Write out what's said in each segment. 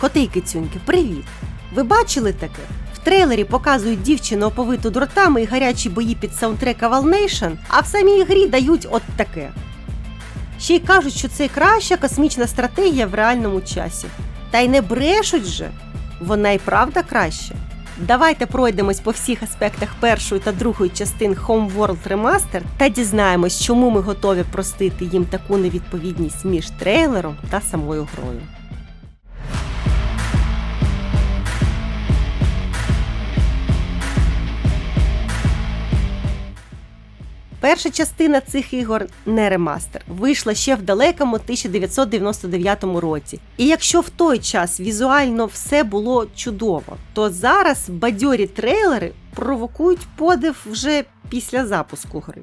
Коти й кицюньки, привіт! Ви бачили таке? В трейлері показують дівчину оповиту дротами і гарячі бої під саундтрек Aval Nation, а в самій грі дають от таке. Ще й кажуть, що це краща космічна стратегія в реальному часі. Та й не брешуть же, вона й правда краща. Давайте пройдемось по всіх аспектах першої та другої частин Homeworld Remaster та дізнаємось, чому ми готові простити їм таку невідповідність між трейлером та самою грою. Перша частина цих ігор не ремастер, вийшла ще в далекому 1999 році. І якщо в той час візуально все було чудово, то зараз бадьорі трейлери провокують подив вже після запуску гри.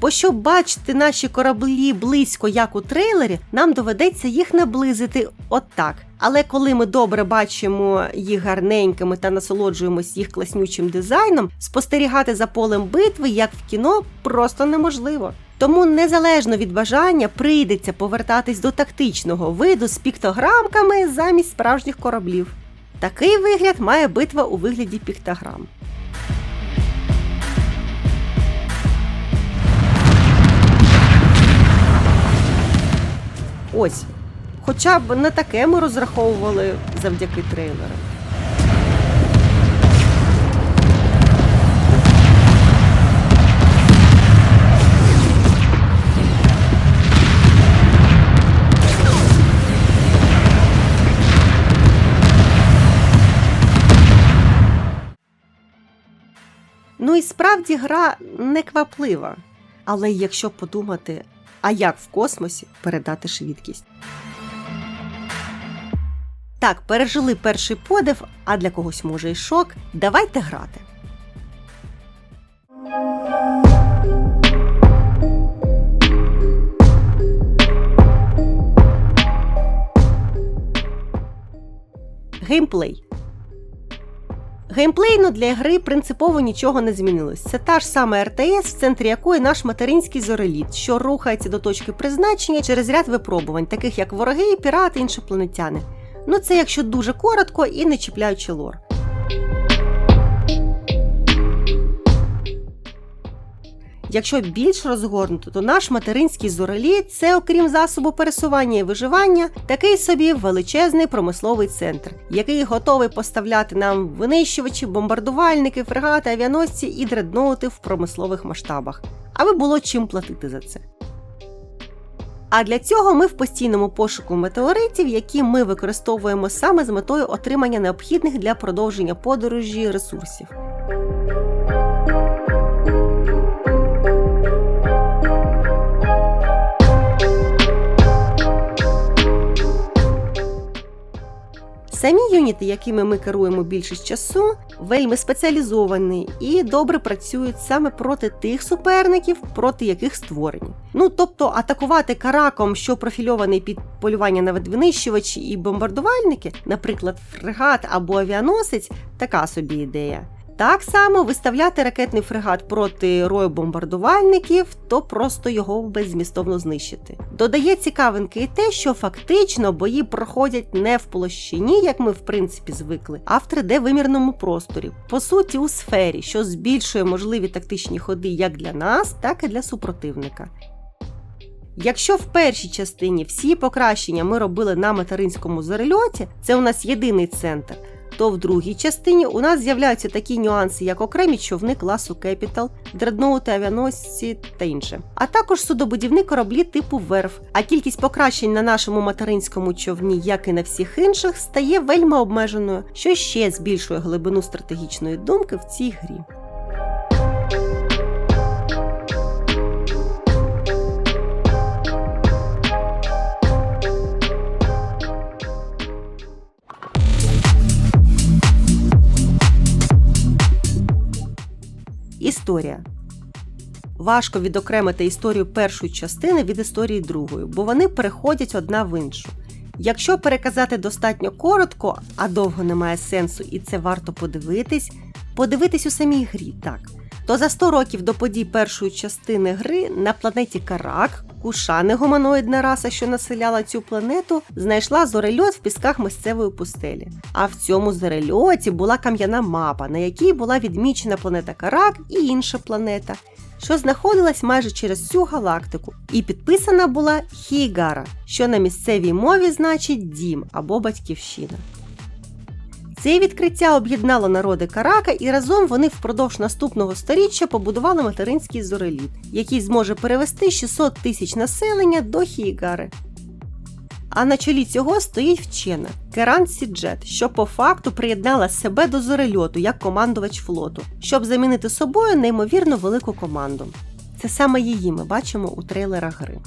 Бо щоб бачити наші кораблі близько, як у трейлері, нам доведеться їх наблизити отак. Але коли ми добре бачимо їх гарненькими та насолоджуємось їх класнючим дизайном, спостерігати за полем битви, як в кіно, просто неможливо. Тому незалежно від бажання прийдеться повертатись до тактичного виду з піктограмками замість справжніх кораблів. Такий вигляд має битва у вигляді піктограм. Ось. Хоча б на таке ми розраховували завдяки трейлерам. Ну і справді гра некваплива. Але якщо подумати, а як в космосі передати швидкість? Так, пережили перший подив, а для когось може й шок. Давайте грати. Геймплей. Геймплейно для гри принципово нічого не змінилось. Це та ж сама РТС, в центрі якої наш материнський зореліт, що рухається до точки призначення через ряд випробувань, таких як вороги, пірати, іншопланетяни. Ну це якщо дуже коротко і не чіпляючи лор. Якщо більш розгорнуто, то наш материнський зореліт це, окрім засобу пересування і виживання, такий собі величезний промисловий центр, який готовий поставляти нам винищувачі, бомбардувальники, фрегати, авіаносці і дредноути в промислових масштабах, аби було чим платити за це. А для цього ми в постійному пошуку метеоритів, які ми використовуємо саме з метою отримання необхідних для продовження подорожі ресурсів. Самі юніти, якими ми керуємо більшість часу, вельми спеціалізовані і добре працюють саме проти тих суперників, проти яких створені. Ну тобто атакувати караком, що профільований під полювання на винищувачі і бомбардувальники, наприклад, фрегат або авіаносець, така собі ідея. Так само виставляти ракетний фрегат проти рою бомбардувальників, то просто його беззмістовно знищити. Додає цікавинки і те, що фактично бої проходять не в площині, як ми в принципі звикли, а в 3D-вимірному просторі. По суті, у сфері, що збільшує можливі тактичні ходи як для нас, так і для супротивника. Якщо в першій частині всі покращення ми робили на материнському зорельоті, це у нас єдиний центр то в другій частині у нас з'являються такі нюанси, як окремі човни класу Кепітал, дредноути, авіаносці та інше, а також судобудівні кораблі типу верф. А кількість покращень на нашому материнському човні, як і на всіх інших, стає вельми обмеженою, що ще збільшує глибину стратегічної думки в цій грі. Історія. Важко відокремити історію першої частини від історії другої, бо вони переходять одна в іншу. Якщо переказати достатньо коротко, а довго немає сенсу, і це варто подивитись, подивитись у самій грі, так, то за 100 років до подій першої частини гри на планеті Карак Кушани, гуманоїдна раса, що населяла цю планету, знайшла зорельот в пісках місцевої пустелі. А в цьому зорельоті була кам'яна мапа, на якій була відмічена планета Карак і інша планета, що знаходилась майже через всю галактику, і підписана була Хійгара, що на місцевій мові значить дім або батьківщина. Це відкриття об'єднало народи Карака, і разом вони впродовж наступного сторіччя побудували материнський зореліт, який зможе перевести 600 тисяч населення до Хійгари. А на чолі цього стоїть вчена Керан Сіджет, що по факту приєднала себе до зорельоту як командувач флоту, щоб замінити собою неймовірно велику команду. Це саме її ми бачимо у трейлерах гри.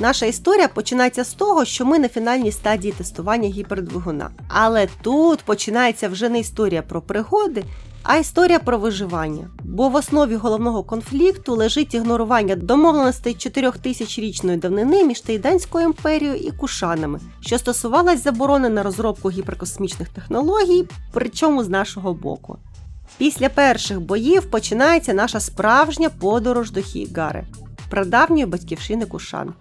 Наша історія починається з того, що ми на фінальній стадії тестування гіпердвигуна. Але тут починається вже не історія про пригоди, а історія про виживання. Бо в основі головного конфлікту лежить ігнорування домовленостей 4000-річної давнини між Тайданською імперією і Кушанами, що стосувалась заборони на розробку гіперкосмічних технологій, причому з нашого боку. Після перших боїв починається наша справжня подорож до Хігари, прадавньої батьківщини Кушан.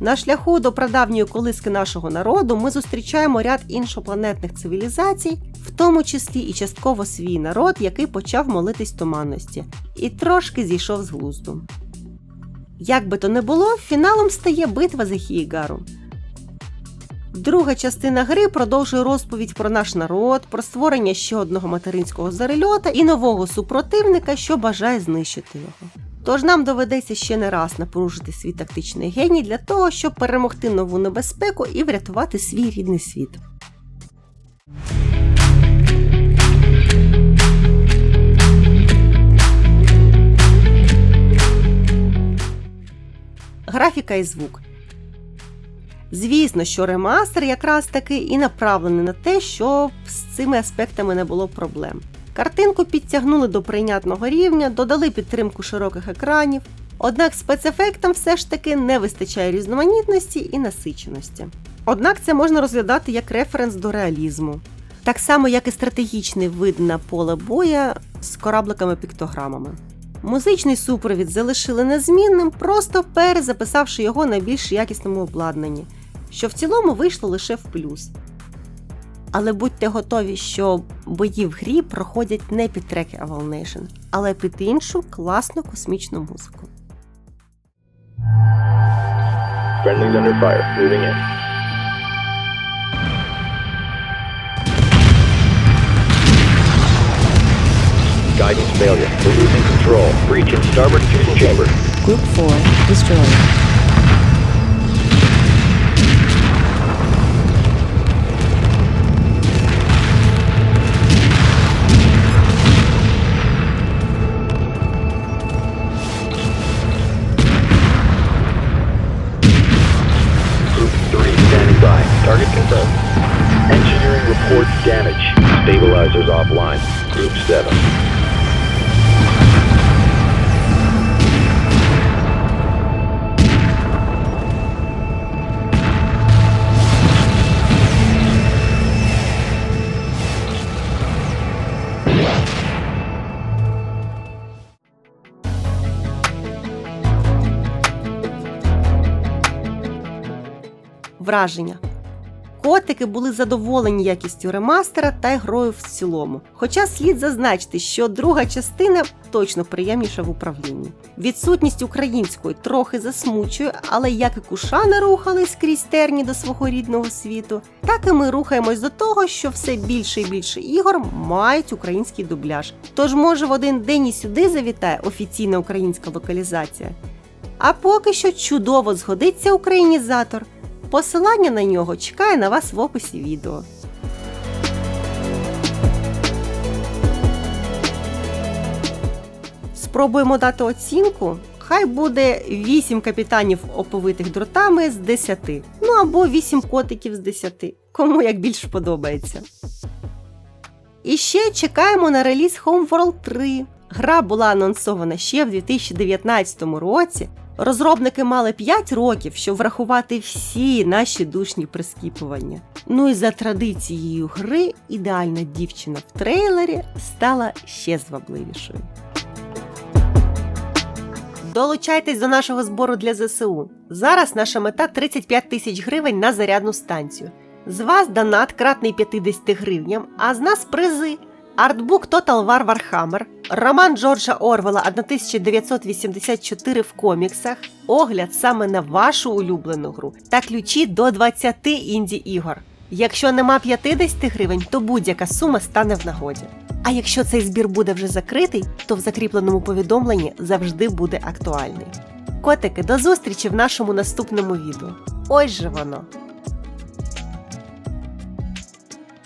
На шляху до прадавньої колиски нашого народу ми зустрічаємо ряд іншопланетних цивілізацій, в тому числі і частково свій народ, який почав молитись туманності, і трошки зійшов з глузду. Як би то не було, фіналом стає битва за Хієгару. Друга частина гри продовжує розповідь про наш народ, про створення ще одного материнського зарельота і нового супротивника, що бажає знищити його. Тож нам доведеться ще не раз напружити свій тактичний геній для того, щоб перемогти нову небезпеку і врятувати свій рідний світ. Графіка і звук. Звісно, що ремастер якраз таки і направлений на те, щоб з цими аспектами не було проблем. Картинку підтягнули до прийнятного рівня, додали підтримку широких екранів. Однак спецефектам все ж таки не вистачає різноманітності і насиченості. Однак це можна розглядати як референс до реалізму, так само як і стратегічний вид на поле боя з корабликами-піктограмами. Музичний супровід залишили незмінним, просто перезаписавши його на більш якісному обладнанні, що в цілому вийшло лише в плюс. Але будьте готові, що бої в грі проходять не під треки Aval Nation, але під іншу класну космічну музику. Under fire. Moving in. Guidance failure. We're losing control. Breach in starboard fuel chamber. Group 4 destroyed. Target confirmed. Engineering reports damage. Stabilizers offline. Group 7. Враження. Котики були задоволені якістю ремастера та грою в цілому. Хоча слід зазначити, що друга частина точно приємніша в управлінні. Відсутність української трохи засмучує, але як і кушани рухались крізь терні до свого рідного світу, так і ми рухаємось до того, що все більше і більше ігор мають український дубляж. Тож, може, в один день і сюди завітає офіційна українська локалізація. А поки що чудово згодиться українізатор. Посилання на нього чекає на вас в описі відео. Спробуємо дати оцінку. Хай буде 8 капітанів оповитих дротами з 10. Ну або 8 котиків з 10. Кому як більш подобається. І ще чекаємо на реліз Homeworld 3. Гра була анонсована ще в 2019 році, Розробники мали 5 років, щоб врахувати всі наші душні прискіпування. Ну і за традицією гри ідеальна дівчина в трейлері стала ще звабливішою. Долучайтесь до нашого збору для ЗСУ. Зараз наша мета 35 тисяч гривень на зарядну станцію. З вас донат кратний 50 гривням, а з нас призи. Артбук Total War Warhammer, роман Джорджа Орвела 1984 в коміксах, огляд саме на вашу улюблену гру та ключі до 20 інді ігор. Якщо нема 50 гривень, то будь-яка сума стане в нагоді. А якщо цей збір буде вже закритий, то в закріпленому повідомленні завжди буде актуальний. Котики, до зустрічі в нашому наступному відео. Ось же воно.